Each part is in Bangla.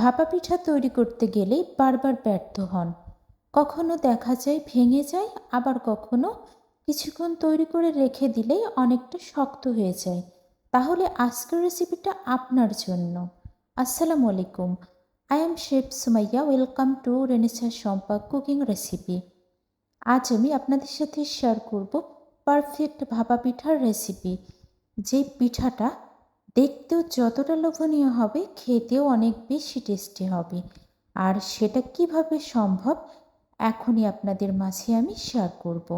ভাপা পিঠা তৈরি করতে গেলেই বারবার ব্যর্থ হন। কখনো দেখা যায় ভেঙে যায়, আবার কখনো কিছুক্ষণ তৈরি করে রেখে দিলেই অনেকটা শক্ত হয়ে যায়। তাহলে আজকের রেসিপিটা আপনার জন্য। আসসালামু আলাইকুম। I am chef Sumaiya welcome to Renesa Shampa cooking recipe আজ আমি আপনাদের সাথে শেয়ার করব পারফেক্ট ভাপা পিঠার রেসিপি যে পিঠাটা দেখতেও যতটা লোভনীয় হবে, খেতেও অনেক বেশি টেস্টি হবে। আর সেটা কীভাবে সম্ভব, এখনই আপনাদের মাঝে আমি শেয়ার করব।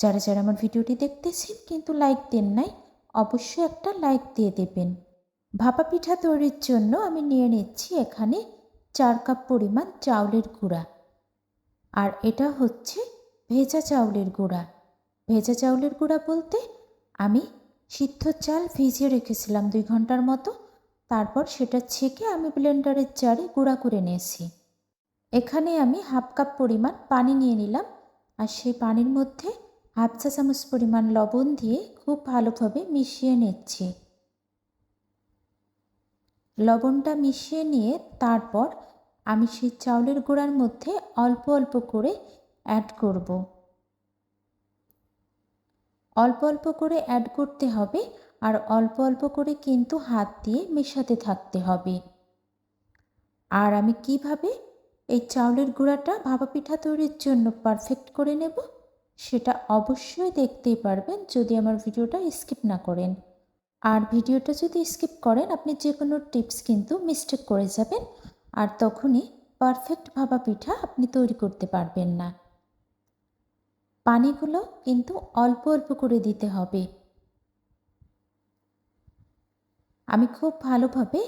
যারা যারা আমার ভিডিওটি দেখতেছেন, কিন্তু লাইক দেন নাই, অবশ্যই একটা লাইক দিয়ে দেবেন। ভাপা পিঠা তৈরির জন্য আমি নিয়ে নিচ্ছি এখানে চার কাপ পরিমাণ চাউলের গুঁড়া। আর এটা হচ্ছে ভেজা চাউলের গুঁড়া। ভেজা চাউলের গুঁড়া বলতে আমি সিদ্ধ চাল ভিজিয়ে রেখেছিলাম দুই ঘণ্টার মতো। তারপর সেটা ছেঁকে আমি ব্লেন্ডারের জারে গুঁড়া করে নিয়েছি। এখানে আমি হাফ কাপ পরিমাণ পানি নিয়ে নিলাম আর সেই পানির মধ্যে হাফ চা চামচ পরিমাণ লবণ দিয়ে খুব ভালোভাবে মিশিয়ে নিচ্ছি। লবণটা মিশিয়ে নিয়ে তারপর আমি সেই চাউলের গুঁড়ার মধ্যে অল্প অল্প করে অ্যাড করব। অল্প অল্প করে অ্যাড করতে হবে আর অল্প অল্প করে কিন্তু হাত দিয়ে মেশাতে থাকতে হবে। আর আমি কীভাবে এই চাউলের গুঁড়াটা ভাপা পিঠা তৈরির জন্য পারফেক্ট করে নেব সেটা অবশ্যই দেখতেই পারবেন যদি আমার ভিডিওটা স্কিপ না করেন। আর ভিডিওটা যদি স্কিপ করেন, আপনি যে কোনো টিপস কিন্তু মিস্টেক করে যাবেন আর তখনই পারফেক্ট ভাপা পিঠা আপনি তৈরি করতে পারবেন না। পানিগুলো কিন্তু অল্প অল্প করে দিতে হবে। আমি খুব ভালোভাবে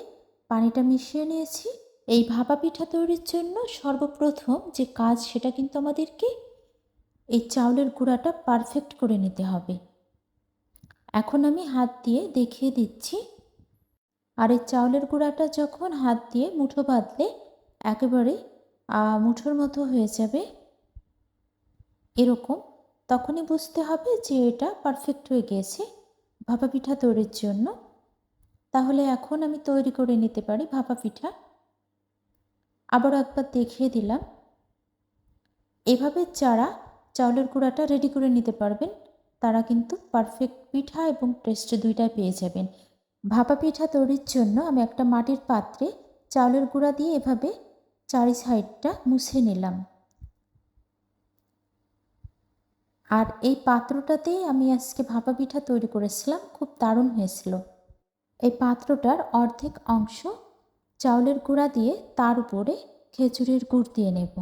পানিটা মিশিয়ে নিয়েছি। এই ভাপা পিঠা তৈরির জন্য সর্বপ্রথম যে কাজ সেটা কিন্তু আমাদেরকে এই চাউলের গুঁড়াটা পারফেক্ট করে নিতে হবে। এখন আমি হাত দিয়ে দেখিয়ে দিচ্ছি। আর এই চাউলের গুঁড়াটা যখন হাত দিয়ে মুঠো বাঁধলে একেবারে মুঠোর মতো হয়ে যাবে। এরকম তখনই বুঝতে হবে যে এটা পারফেক্ট হয়ে গিয়েছে ভাপা পিঠা তৈরির জন্য। তাহলে এখন আমি তৈরি করে নিতে পারি ভাপা পিঠা আবার একবার দেখিয়ে দিলাম। এভাবে যারা চাউলের গুঁড়াটা রেডি করে নিতে পারবেন। তারা কিন্তু পারফেক্ট পিঠা এবং টেস্ট দুইটাই পেয়ে যাবেন। ভাপা পিঠা তৈরির জন্য আমি একটা মাটির পাত্রে চাউলের গুঁড়া দিয়ে এভাবে চারি সাইডটা মুছে নিলাম। আর এই পাত্রটাতেই আমি আজকে ভাপা পিঠা তৈরি করেছিলাম, খুব দারুণ হয়েছিল। এই পাত্রটার অর্ধেক অংশ চাউলের গুঁড়া দিয়ে তার উপরে খেজুরের গুড় দিয়ে নেব।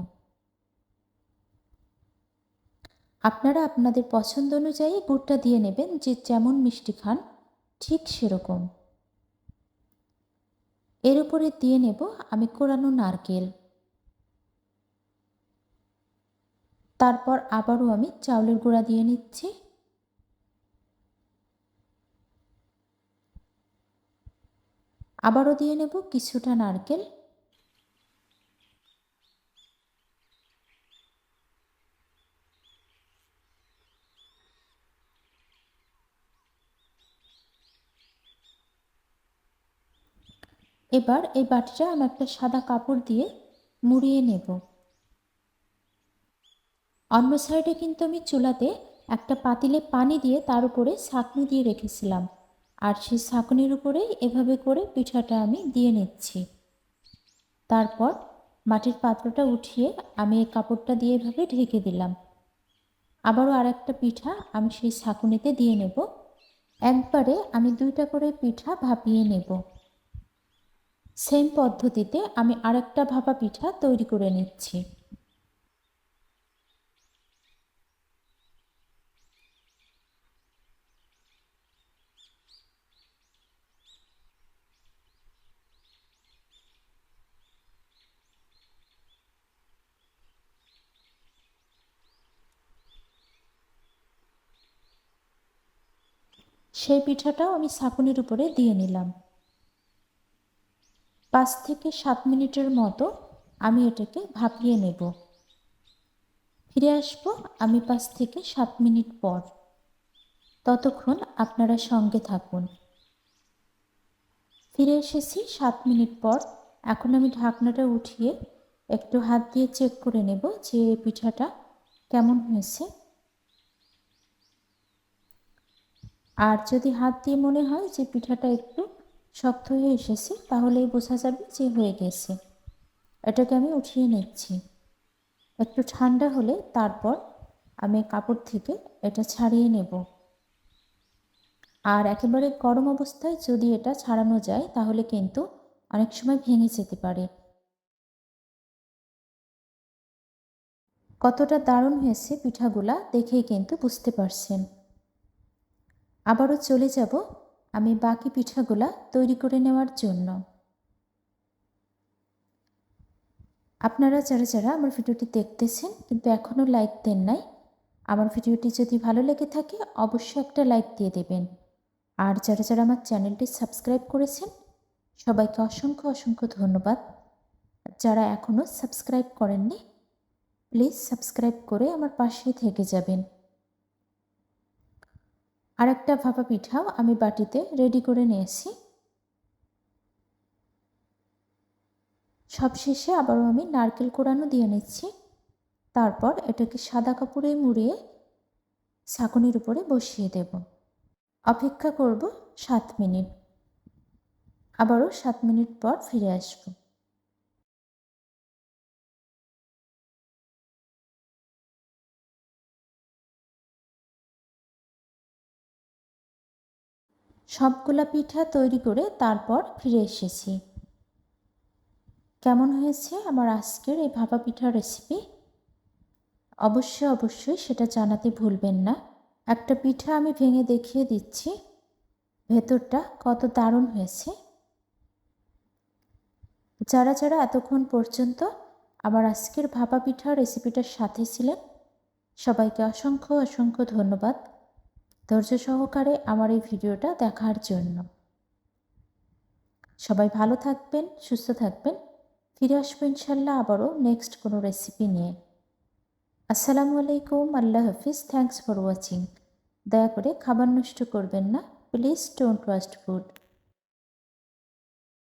আপনারা আপনাদের পছন্দ অনুযায়ী গুড়টা দিয়ে নেবেন, যে যেমন মিষ্টি খান, ঠিক সেরকম। এর উপরে দিয়ে নেব আমি কোরানো নারকেল। তারপর আবারও আমি চাউলের গুঁড়া দিয়ে নিচ্ছি। আবারও দিয়ে নেব কিছুটা নারকেল। এবার এই বাটিটা আমি একটা সাদা কাপড় দিয়ে মুড়িয়ে নেব। অন্য সাইডে কিন্তু আমি চুলাতে একটা পাতিলে পানি দিয়ে তার উপরে ছাঁকনি দিয়ে রেখেছিলাম। আর সেই ছাঁকনির উপরেই এভাবে করে পিঠাটা আমি দিয়ে নিচ্ছি। তারপর মাটির পাত্রটা উঠিয়ে আমি এই কাপড়টা দিয়ে এভাবে ঢেকে দিলাম। আবারও আর একটা পিঠা আমি সেই ছাঁকুনিতে দিয়ে নেব। একবারে আমি দুইটা করে পিঠা ভাপিয়ে নেব। সেম পদ্ধতিতে আমি আরেকটা ভাপা পিঠা তৈরি করে নিচ্ছি। সেই পিঠাটাও আমি ছাকুনির উপরে দিয়ে নিলাম। পাঁচ থেকে সাত মিনিটের মতো আমি এটাকে ভাপিয়ে নেব। ফিরে আসব আমি পাঁচ থেকে সাত মিনিট পর। ততক্ষণ আপনারা সঙ্গে থাকুন। ফিরে এসেছি সাত মিনিট পর। এখন আমি ঢাকনাটা উঠিয়ে একটু হাত দিয়ে চেক করে নেব যে পিঠাটা কেমন হয়েছে। আর যদি হাত দিয়ে মনে হয় যে পিঠাটা একটু শক্ত হয়ে এসেছে, তাহলেই বোঝা যাবে যে হয়ে গেছে। এটাকে আমি উঠিয়ে নিচ্ছি। একটু ঠান্ডা হলে তারপর আমি কাপড় থেকে এটা ছাড়িয়ে নেব। আর একেবারে গরম অবস্থায় যদি এটা ছাড়ানো যায়, তাহলে কিন্তু অনেক সময় ভেঙে যেতে পারে। কতটা দারুণ হয়েছে পিঠাগুলা, দেখেই কিন্তু বুঝতে পারছেন। আবারও চলে যাব আমি বাকি পিঠাগুলা তৈরি করে নেওয়ার জন্য। আপনারা যারা যারা আমার ভিডিওটি দেখতেছেন কিন্তু এখনও লাইক দেন নাই, আমার ভিডিওটি যদি ভালো লেগে থাকে অবশ্যই একটা লাইক দিয়ে দেবেন। আর যারা যারা আমার চ্যানেলটি সাবস্ক্রাইব করেছেন, সবাইকে অসংখ্য অসংখ্য ধন্যবাদ। যারা এখনও সাবস্ক্রাইব করেননি, প্লিজ সাবস্ক্রাইব করে আমার পাশেই থেকে যাবেন। আর একটা ভাপা পিঠাও আমি বাটিতে রেডি করে নিয়েছি। সবশেষে আবারও আমি নারকেল কোড়ানো দিয়ে নিচ্ছি। তারপর এটাকে সাদা কাপড়ে মুড়িয়ে ছাঁকনির উপরে বসিয়ে দেব। অপেক্ষা করব সাত মিনিট। আবারও সাত মিনিট পর ফিরে আসব। সবগুলা পিঠা তৈরি করে তারপর ফিরে এসেছি। কেমন হয়েছে আমার আজকের এই ভাপা পিঠার রেসিপি অবশ্যই অবশ্যই সেটা জানাতে ভুলবেন না। একটা পিঠা আমি ভেঙে দেখিয়ে দিচ্ছি। ভেতরটা কত দারুণ হয়েছে। যারা যারা এতক্ষণ পর্যন্ত আমার আজকের ভাপা পিঠা রেসিপিটার সাথে ছিলেন, সবাইকে অসংখ্য অসংখ্য ধন্যবাদ। ধৈর্য সহকারে আমার এই ভিডিওটা দেখার জন্য। সবাই ভালো থাকবেন, সুস্থ থাকবেন। ফিরে আসব ইনশাল্লাহ আবারও নেক্সট কোনো রেসিপি নিয়ে। আসসালামু আলাইকুম, আল্লাহ হাফিজ থ্যাংকস ফর ওয়াচিং দয়া করে খাবার নষ্ট করবেন না প্লিজ ডোন্ট ওয়াস্ট ফুড